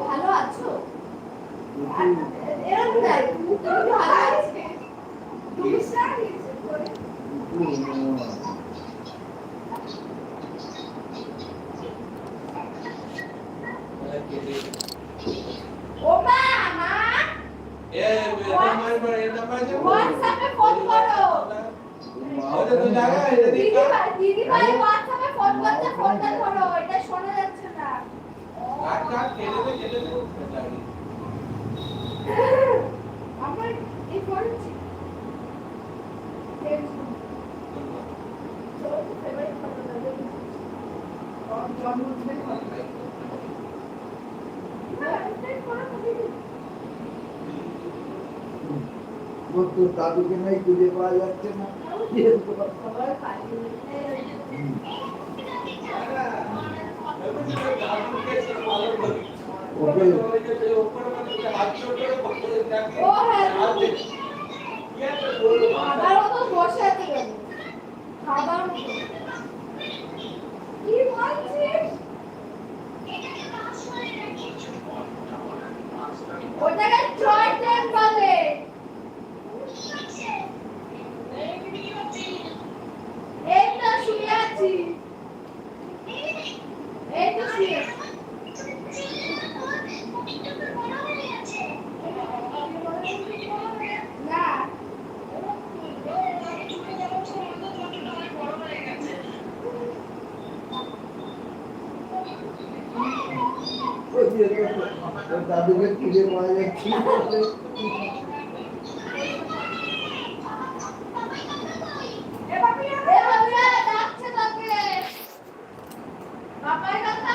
ভালো আছো? এরকম নাই তুমি ভালো আছো। তুমি হোয়াটসঅ্যাপে ফোন করো। দিদি ভাই দিদি ভাই হোয়াটসঅ্যাপে ফোন করতে ফোনটা ধরো এটা শোনা যাচ্ছে না আমার এই ফোন জন্মদিনের তোর দাদুকে নাই খুঁজে পাওয়া যাচ্ছে না ওটাকে টয় ট্রেন বলে এই তো শুয়ে আছি এই তো শুয়ে না ওই যে তোর- তোর দাদুকে খুঁজে পাওয়া কথা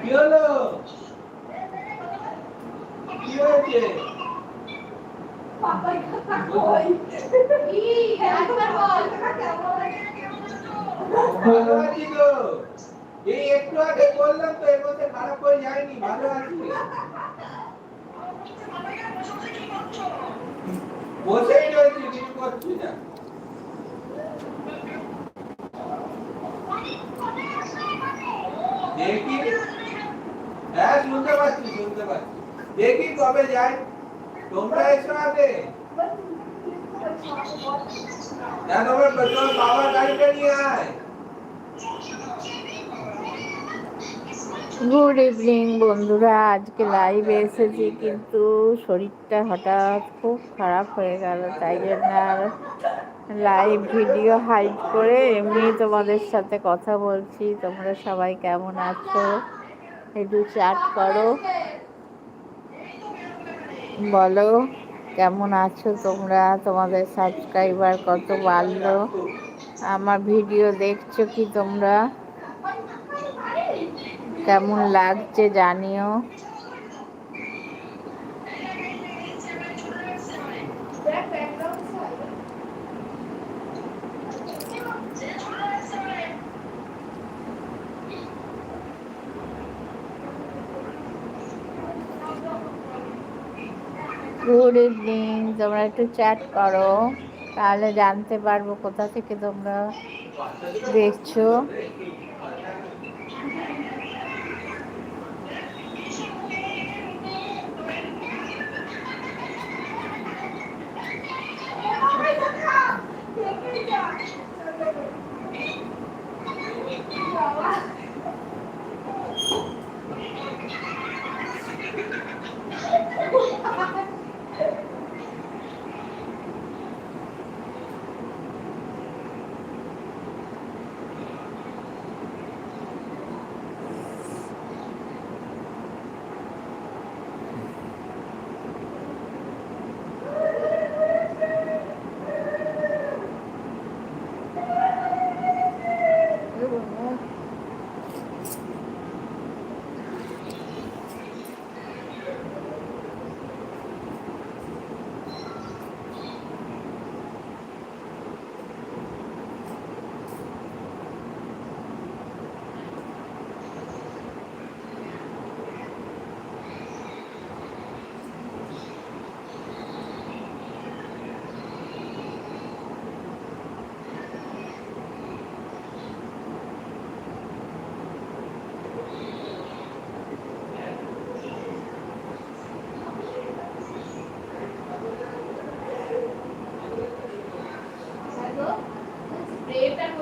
কি হলো কি? হয়েছে বাবার কথা কই কি একবার বল। কেমন লাগে ভালো আছি তো এই একটু আগে বললাম তো এর মধ্যে খারাপ হয়ে যায়নি ভালো আছি বসেই রয়েছি কিছু করছি না দেখি হ্যাঁ শুনতে পাচ্ছি শুনতে পাচ্ছি দেখি কবে যাই তোমরা এসো আগে না তোমার তোর বাবার গাড়িটা নিয়ে আয় গুড ইভিনিং বন্ধুরা। আজকে লাইভে এসেছি, কিন্তু শরীরটা হঠাৎ খুব খারাপ হয়ে গেল, তাই জন্য আর লাইভ ভিডিও হাইড করে এমনি তোমাদের সাথে কথা বলছি। তোমরা সবাই কেমন আছো? একটু চ্যাট করো। বলো, কেমন আছো তোমরা? তোমাদের সাবস্ক্রাইবার কত বাড়লো? আমার ভিডিও দেখছ কি তোমরা? কেমন লাগছে জানিও। গুড ইভিনিং তোমরা একটু চ্যাট করো, তাহলে জানতে পারব কোথা থেকে তোমরা দেখছ।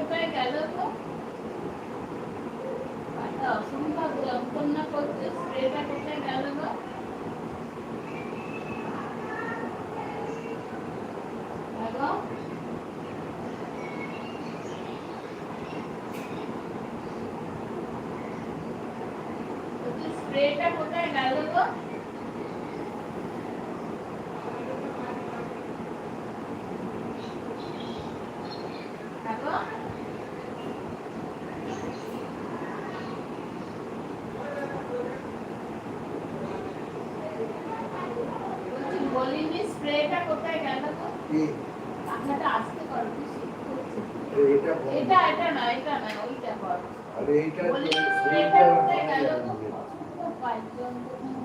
રૂપે ગયો તો সম্পদ সম্পন্ন করতে স্প্রেটা কোথায় গেল গো ভাগো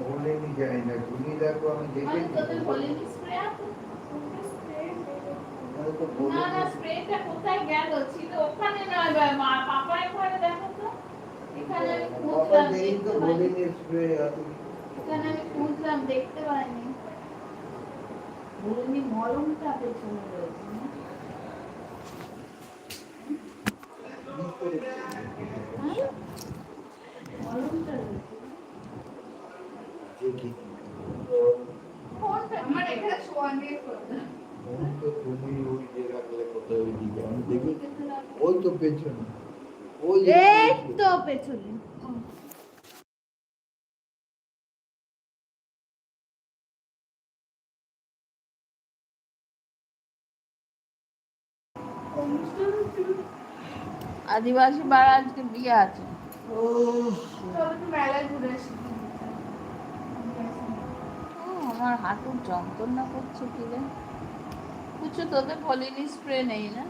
বলেনি যাই না তুমি দেখো আমি দেখেছি তোদের বলিনি স্প্রে আছে আমি তো না না স্প্রেটা কোথায় গেল? ছিল ওখানে না মা পাপার ঘরে দেখো তো। এখানে আমি খুঁজলাম এখানে খুঁজলাম দেখতে পাইনি। বলিনি মলমটা পেছনে রয়েছে হ্যাঁ? মলমটা রয়েছে। আমার এখানে শোয়া নিয়ে করতে তো তুমি ওই যে কোথায় ওই দিকে আমি দেখি। ওই তো পেছনে। ওই তো পেছনে। আদিবাসী পাড়া আজকে বিয়ে আছে। আমার হাঁটুর যন্ত্রণা করছে কি রে কিছু তোদের বলিনি স্প্রে নেই না?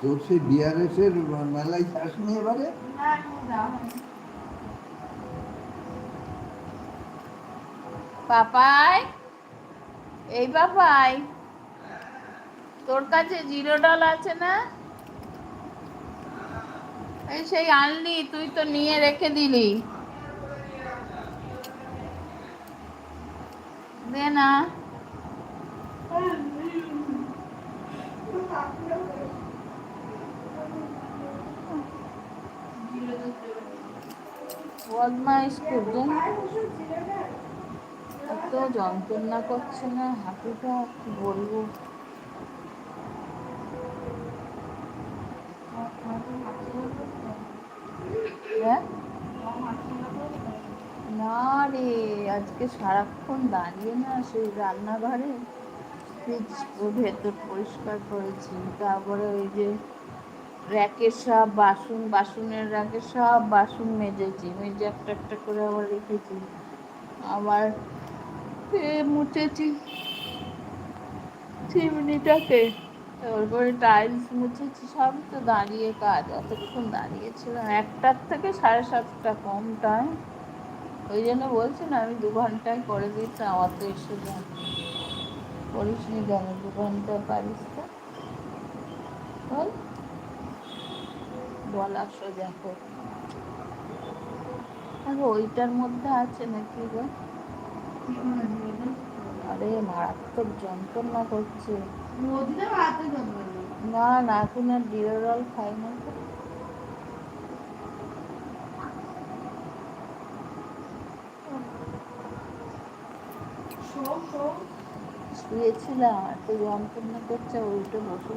তোর সেই বিআরএস এর মেলায় এবারে? পাপাই? এই পাপাই? তোর কাছে জিরো ডল আছে না? এই সেই আনলি তুই তো নিয়ে রেখে দিলি। দে না। বদমাইশ যন্ত্রণা করছে না, হাঁটুটা কি বলব? হ্যাঁ? না রে, আজকে সারাক্ষণ দাঁড়িয়ে না সেই রান্নাঘরে। ফ্রিজ ভেতর পরিষ্কার করেছি। তারপরে ওই যে র্যাকের সব বাসন, বাসনের র্যাকের সব বাসন মেজেছি। মেজে একটা একটা করে আবার রেখেছি। আবার মুছেছি। চিমনিটাকে তারপরে টাইলস মুছেছি, সব তো দাঁড়িয়ে কাজ অতক্ষণ দাঁড়িয়েছিলাম। একটার থেকে সাড়ে সাতটা কম টাইম ওই জন্য বলছি না, আমি দু ঘন্টায় করে দিতাম অত এসে যান করিস নি কেন? দু ঘন্টায় পারিস তো। বল। বলা সোজা কর আরে, ওইটার মধ্যে আছে নাকি গো? আরে, মারাত্মক যন্ত্রণা করছে। না না এখন আর ডিওরল খাই না। শুয়েছিলাম এত যন্ত্রণা করছে উল্টে বসে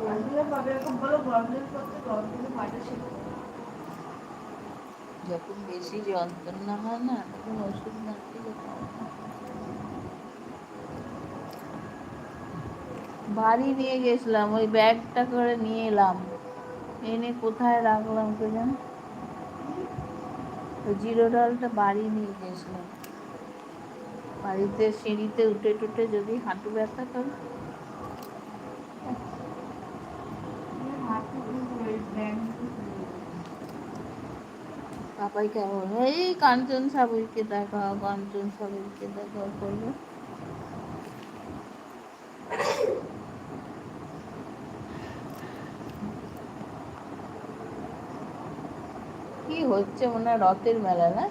যখন বেশি যন্ত্রণা হয় না তখন ওষুধ না। খেলে কমে না। বাড়ি নিয়ে গেছিলাম, ওই ব্যাগটা করে নিয়ে এলাম। এনে কোথায় রাখলাম কে জান? জিরো ডলটা বাড়ি নিয়ে গেছিলাম। বাড়িতে সিঁড়িতে উঠে টুটে যদি হাঁটু ব্যথা করে। পাপাই কেমন? এই কাঞ্চন সাবুইকে দেখাও কাঞ্চন সাবুইকে দেখাও করবে কি হচ্ছে মনে হয় রথের মেলা, না?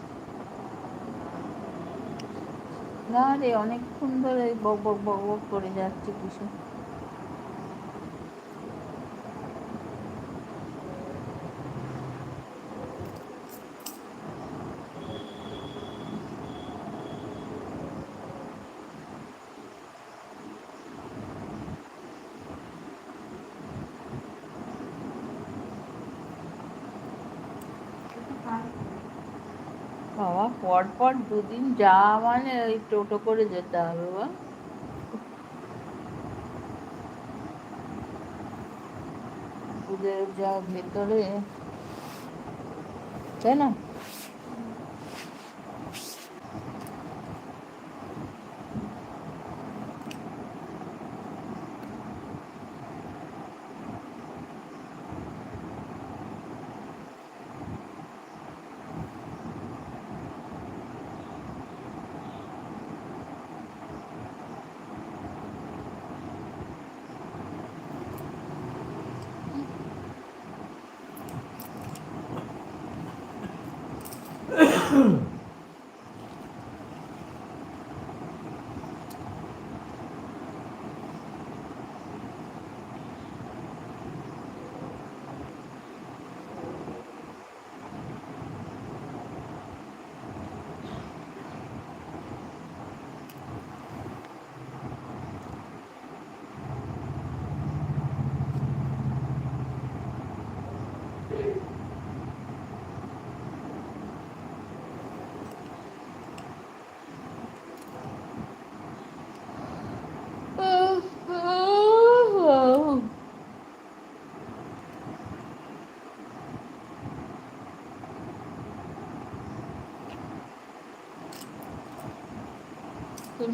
না রে, অনেকক্ষণ ধরে বক বক বক বক করে যাচ্ছে কিছু বাবা পর দুদিন যাওয়া মানে ওই টোটো করে যেতে হবে বা যা ভেতরে, তাই না?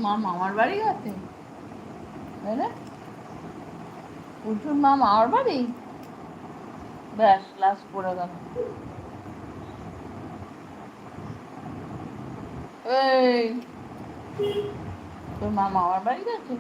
মা মামার বাড়ি গেছে। তাই মা মামার বাড়ি? ব্যাস লাস্ট পড়ে গেল। এই, তোর মা মামার বাড়ি গেছে?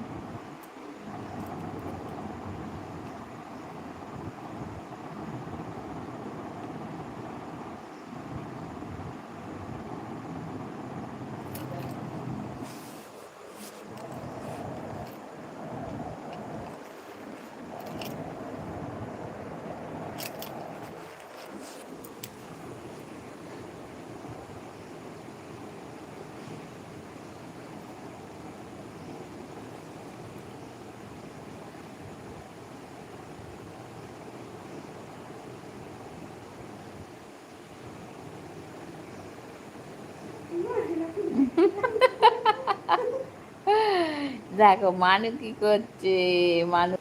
দেখো মানু কি করছে? মানু